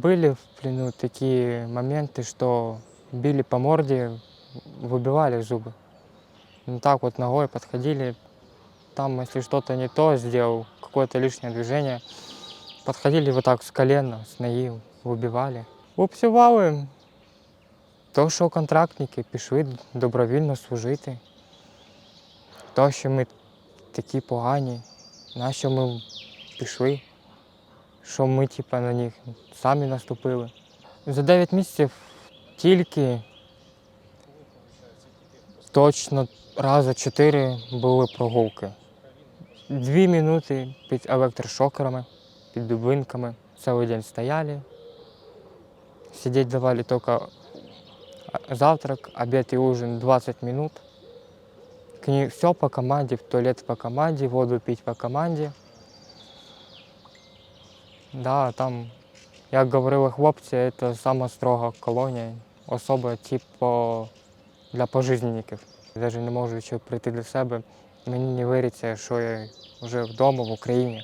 были в плену такие моменты, что били по морде, выбивали зубы. Ну так вот ногой подходили, там если что-то не то сделал, какое-то лишнее движение, подходили вот так с колена, с ноги, вибивали. Обсівали то, що контрактники пішли добровільно служити. То, що ми такі погані, на що ми пішли, Що ми типа, на них самі наступили. За 9 місяців тільки точно рази чотири були прогулки. Дві минути під електрошокерами, під дубинками. Цілий день стояли. Сидеть давали только завтрак, обед и ужин 20 минут. Все по команде, в туалет по команде, воду пить по команде. Да, там, як говорили хлопці, це сама строга колонія, особа типу для пожизненників. Навіть не можу прийти до себе, мені не віриться, що я вже вдома в Україні.